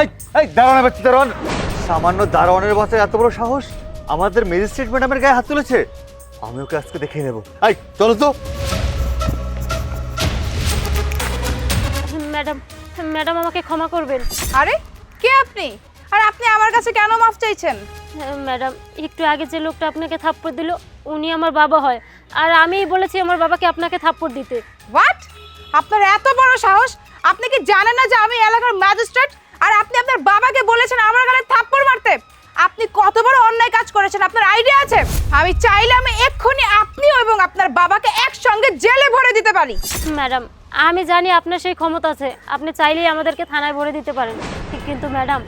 এই এই দারোয়ান বাচ্চা দারোয়ান। সামান্য দারোয়ানের বাচ্চা এত বড় সাহস? আমাদের ম্যাজিস্ট্রেট ম্যাডামের গায়ে হাত তুলেছে? আমি ওকে আজকে দেখে নেব। এই চলো তো। ম্যাডাম ম্যাডাম আমাকে ক্ষমা করবেন। আরে কে আপনি? আর আপনি আমার কাছে কেন মাফ চাইছেন? হ্যাঁ, ম্যাডাম একটু আগে যে লোকটা আপনাকে থাপ্পড় দিল উনি আমার বাবা হয়। আর আমিই বলেছি আমার বাবাকে আপনাকে থাপ্পড় দিতে। হোয়াট আপনার এত বড় সাহস? আপনি কি জানেন না যে আমি এলাকার ম্যাজিস্ট্রেট আর আপনি আপনার বাবাকে বলেছেন আমার গালে থাপ্পড় মারতে। আপনি কত বড় অন্যায় কাজ করেছেন আপনার আইডিয়া আছে? আমি চাইলে আমি এক্ষুনি আপনি এবং আপনার বাবাকে একসঙ্গে জেলে ভরে দিতে পারি। ম্যাডাম আমি জানি আপনার সেই ক্ষমতা আছে। আপনি চাইলেই আমাদেরকে থানায় ভরে দিতে পারেন। কিন্তু ম্যাডাম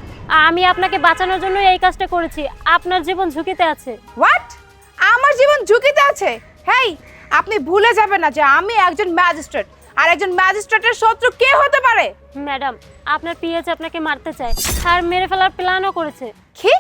আমি আপনাকে বাঁচানোর জন্য এই কাজটা করেছি। আপনার জীবন ঝুঁকিতে আছে। হোয়াট আমার জীবন ঝুঁকিতে আছে? হেই আপনি ভুলে যাবেন না যে আমি একজন ম্যাজিস্ট্রেট। আর একজন ম্যাজিস্ট্রেটের শত্রু কে হতে পারে? ম্যাডাম আপনার পিএচ আপনাকে মারতে চায়। আর মেরে ফেলার প্ল্যানও করেছে। কি?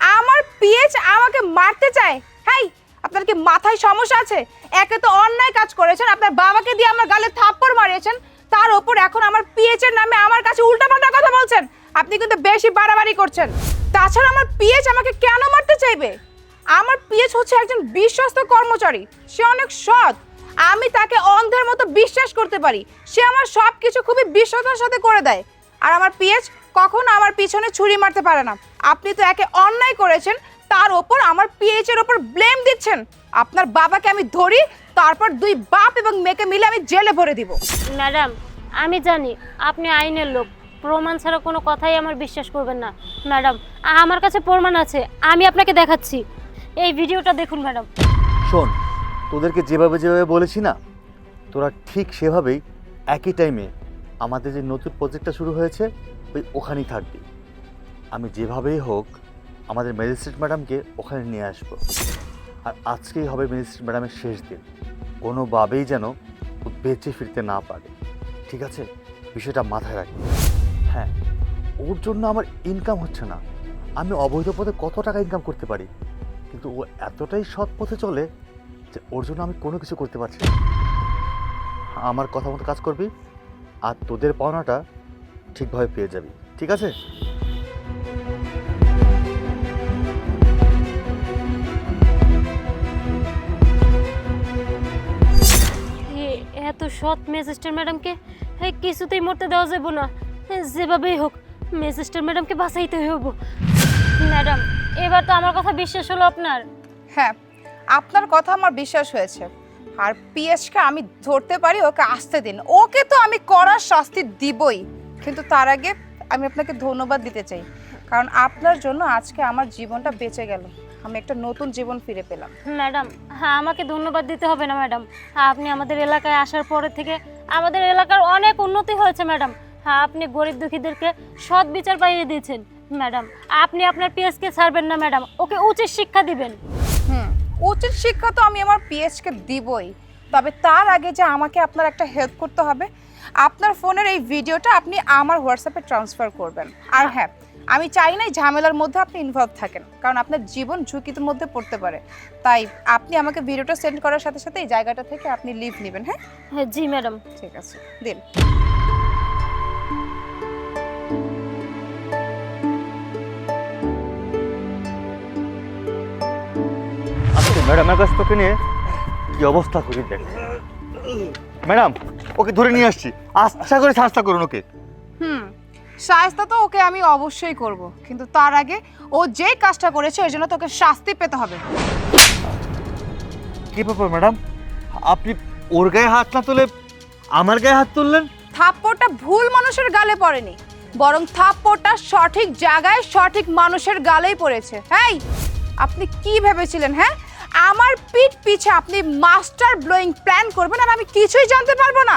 আমার পিএইচ আমাকে মারতে চায়? হাই, আপনার কি মাথায় সমস্যা আছে? একে তো অন্যায় কাজ করেছেন, আপনার বাবাকে দিয়ে আমার গালে থাপ্পড় মারিয়েছেন, তার ওপর এখন আমার পিএইচ এর নামে আমার কাছে উল্টাপাল্টা কথা বলছেন। আপনি কিন্তু বেশি বাড়াবাড়ি করছেন। তাছাড়া আমার পিএইচ আমাকে কেন মারতে চাইবে? আমার পিএইচ হচ্ছে একজন বিশ্বস্ত কর্মচারী, সে অনেক সৎ। আমি তাকে অন্ধের মতো বিশ্বাস করতে পারি। সে আমার সব কিছু খুবই বিশ্বতার সাথে করে দেয়। আর আমার পিএইচ কখনো আমার পিছনে ছুরি মারতে পারে না। আপনি তো একে অন্যায় করেছেন তার ওপর আমার পিএইচ এর ওপর ব্লেম দিচ্ছেন। আপনার বাবাকে আমি ধরি তারপর দুই বাপ এবং মেয়েকে মিলে আমি জেলে ভরে দিব। ম্যাডাম আমি জানি আপনি আইনের লোক। প্রমাণ ছাড়া কোনো কথাই আমার বিশ্বাস করবেন না। ম্যাডাম আমার কাছে প্রমাণ আছে আমি আপনাকে দেখাচ্ছি। এই ভিডিওটা দেখুন ম্যাডাম। শোন তোদেরকে যেভাবে যেভাবে বলেছি না, তোরা ঠিক সেভাবেই একই টাইমে আমাদের যে নতুন প্রজেক্টটা শুরু হয়েছে, ওই ওখানেই থাকবি। আমি যেভাবেই হোক আমাদের ম্যাজিস্ট্রেট ম্যাডামকে ওখানে নিয়ে আসব। আর আজকেই হবে ম্যাজিস্ট্রেট ম্যাডামের শেষ দিন। কোনোভাবেই যেন ও বেঁচে ফিরতে না পারে। ঠিক আছে? বিষয়টা মাথায় রাখবি। হ্যাঁ ওর জন্য আমার ইনকাম হচ্ছে না। আমি অবৈধ পথে কত টাকা ইনকাম করতে পারি? কিন্তু ও এতটাই সৎ পথে চলে যে ওর জন্য আমি কোনো কিছু করতে পারছি না। আমার কথা মতো কাজ করবি আর তোদের পাওনাটা ঠিকভাবে পেয়ে যাবি ঠিক আছে? এ- এত সৎ ম্যাজিস্ট্রেট ম্যাডামকে কিছুতেই মরতে দেওয়া যাবে না। যেভাবেই হোক ম্যাজিস্ট্রেট ম্যাডামকে বাঁচাইতে হইব। ম্যাডাম এবার তো আমার কথা বিশ্বাস হলো আপনার। হ্যাঁ আপনার কথা আমার বিশ্বাস হয়েছে। আর পিএসকে আমি ধরতে পারি, ওকে আসতে দিন। ওকে তো আমি করার শাস্তি দিবই। কিন্তু তার আগে আমি আপনাকে ধন্যবাদ দিতে চাই। কারণ আপনার জন্য আজকে আমার জীবনটা বেঁচে গেল। আমি একটা নতুন জীবন ফিরে পেলাম। ম্যাডাম হ্যাঁ আমাকে ধন্যবাদ দিতে হবে না, ম্যাডাম। হ্যাঁ আপনি আমাদের এলাকায় আসার পরে থেকে আমাদের এলাকার অনেক উন্নতি হয়েছে, ম্যাডাম। হ্যাঁ আপনি গরিব দুঃখীদেরকে সৎ বিচার পাইয়ে দিয়েছেন, ম্যাডাম। আপনি আপনার পিএসকে ছাড়বেন না, ম্যাডাম। ওকে উচিত শিক্ষা দিবেন। উচিত শিক্ষা তো আমি আমার পিএসকে দিবই। তবে তার আগে যে আমাকে আপনার একটা হেল্প করতে হবে আপনার ফোনের এই ভিডিওটা আপনি আমার হোয়াটসঅ্যাপে ট্রান্সফার করবেন। আর হ্যাঁ আমি চাই না ঝামেলার মধ্যে আপনি ইনভলভ থাকেন কারণ আপনার জীবন ঝুঁকির মধ্যে পড়তে পারে। তাই আপনি আমাকে ভিডিওটা সেন্ড করার সাথে সাথে এই জায়গাটা থেকে আপনি লিভ নেবেন হ্যাঁ? হ্যাঁ জি ম্যাডাম। ঠিক আছে দিন। ম্যাডামের কাছে তোকে নিয়ে কি অবস্থা করি দেখ। ম্যাডাম ওকে ধরে নিয়ে আসছি। আচ্ছা করে চেষ্টা করুন ওকে। হুম শাস্তা তো ওকে আমি অবশ্যই করব। কিন্তু তার আগে ও যে কাজটা করেছে ওই জন্য তোকে শাস্তি পেতে হবে। কি ব্যাপার ম্যাডাম? আপনি ওর গায়ে হাত না তুলে আমার গায়ে হাত তুললেন? থাপ্পড়টা ভুল মানুষের গালে পড়েনি। বরং থাপ্পড়টা সঠিক জায়গায় সঠিক মানুষের গালেই পড়েছে। হ্যাঁ আপনি কি ভেবেছিলেন হ্যাঁ? আমার পিঠ পিছে আপনি মাস্টার ব্লোয়িং প্ল্যান করবেন আর আমি কিছুই জানতে পারব না।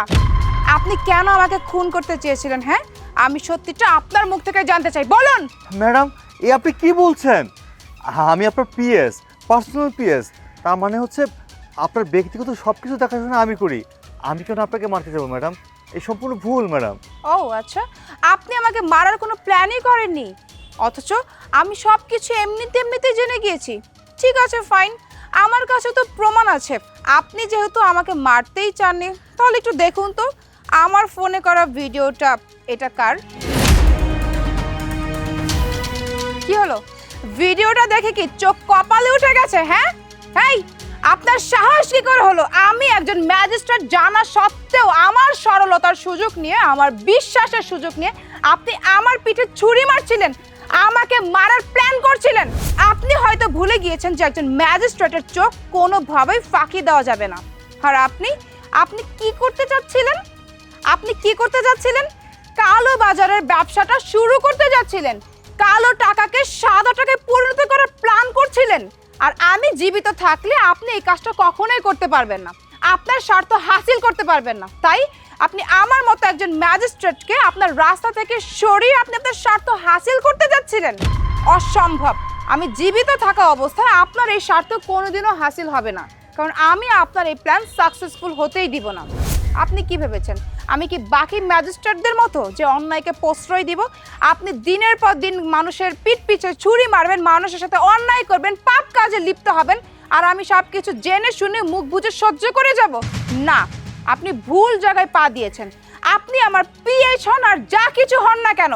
আপনি কেন আমাকে খুন করতে চেয়েছিলেন হ্যাঁ? আমি সত্যিটা আপনার মুখ থেকে জানতে চাই বলুন! ম্যাডাম এ আপনি কি বলছেন? আমি আপনার পিএস পার্সোনাল পিএস। তার মানে হচ্ছে আপনার ব্যক্তিগত সব কিছু দেখাশোনা আমি করি। আমি কেন আপনাকে মারতে যাব ম্যাডাম? এই সম্পূর্ণ ভুল ম্যাডাম। ও আচ্ছা। আপনি আমাকে মারার কোনো প্ল্যানই করেননি। অথচ আমি সব কিছু এমনিতে এমনিতে জেনে গিয়েছি। ঠিক আছে ফাইন। আমার কাছে তো প্রমাণ আছে। আপনি যেহেতু আমাকে মারতেই চাননি, তাহলে একটু দেখুন তো, আমার ফোনে করা ভিডিওটা, এটা কার? কি হলো? ভিডিওটা দেখে কি চোখ কপালে উঠে গেছে হ্যাঁ? এই আপনার সাহস কি করে হলো? আমি একজন ম্যাজিস্ট্রেট জানা সত্ত্বেও আমার সরলতার সুযোগ নিয়ে, আমার বিশ্বাসের সুযোগ নিয়ে আপনি আমার পিঠে ছুরি মারছিলেন। আমাকে মারার প্ল্যান করছিলেন। আপনি হয়তো ভুলে গিয়েছেন যে একজন ম্যাজিস্ট্রেটের চোখ কোনোভাবেই ফাঁকি দেওয়া যাবে না। আর আপনি আপনি কি করতে চাচ্ছিলেন? আপনি কি করতে যাচ্ছিলেন? কালো বাজারের ব্যবসাটা শুরু করতে যাচ্ছিলেন। কালো টাকাকে সাদা টাকায় পরিণত করার প্ল্যান করছিলেন। আর আমি জীবিত থাকলে আপনি এই কাজটা কখনোই করতে পারবেন না। আপনার স্বার্থ হাসিল করতে পারবেন না। তাই আপনি আমার মতো একজন ম্যাজিস্ট্রেটকে আপনার রাস্তা থেকে সরিয়ে আপনি আপনার স্বার্থ হাসিল করতে যাচ্ছিলেন। অসম্ভব। আমি জীবিত থাকা অবস্থায় আপনার এই স্বার্থ কোনোদিনও হাসিল হবে না। কারণ আমি আপনার এই প্ল্যান সাকসেসফুল হতেই দিব না। আপনি কি ভেবেছেন? আমি কি বাকি ম্যাজিস্ট্রেটদের মতো যে অন্যায়কে প্রশ্রয় দিব, আপনি দিনের পর দিন মানুষের পিঠ পিছে ছুরি মারবেন, মানুষের সাথে অন্যায় করবেন, পাপ কাজে লিপ্ত হবেন আর আমি সব কিছু জেনে শুনে মুখ বুঝে সহ্য করে যাব? না, আপনি ভুল জায়গায় পা দিয়েছেন। আপনি আমার পিএইচ হন আর যা কিছু হন না কেন,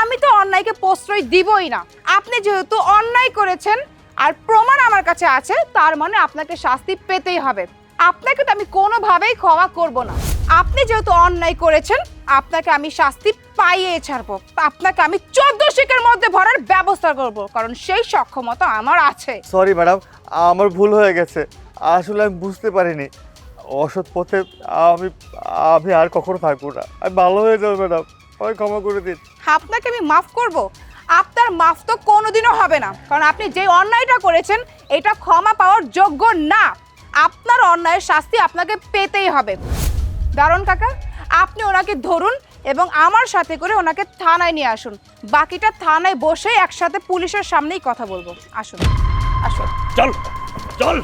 আমি তো অন্যায়কে প্রশ্রয় দিবই না। আপনি যেহেতু অন্যায় করেছেন আর প্রমাণ আমার কাছে আছে, তার মানে আপনাকে শাস্তি পেতেই হবে। আপনাকে তো আমি কোনোভাবেই ক্ষমা করব না। আপনি যেহেতু অন্যায় করেছেন আপনাকে আমি শাস্তি পাইয়ে ছাড়বো। আপনাকে আমি চোদ্দ শিকের মধ্যে ভরার ব্যবস্থা করব কারণ সেই সক্ষমতা আমার আছে। সরি ম্যাডাম আমার ভুল হয়ে গেছে। আসলে আমি বুঝতে পারিনি। অসৎ পথে আমি আমি আর কখনো থাকব না। আমি ভালো হয়ে যাব ম্যাডাম আমাকে ক্ষমা করে দিন। আপনাকে আমি মাফ করব। আপনার মাফ তো কোনোদিনও হবে না কারণ আপনি যে অন্যায়টা করেছেন এটা ক্ষমা পাওয়ার যোগ্য না। আপনার অন্যায়ের শাস্তি আপনাকে পেতেই হবে। দারুণ কাকা, আপনি ওনাকে ধরুন এবং আমার সাথে করে ওনাকে থানায় নিয়ে আসুন। বাকিটা থানায় বসে একসাথে পুলিশের সামনেই কথা বলব। আসুন। আসুন। চল চল।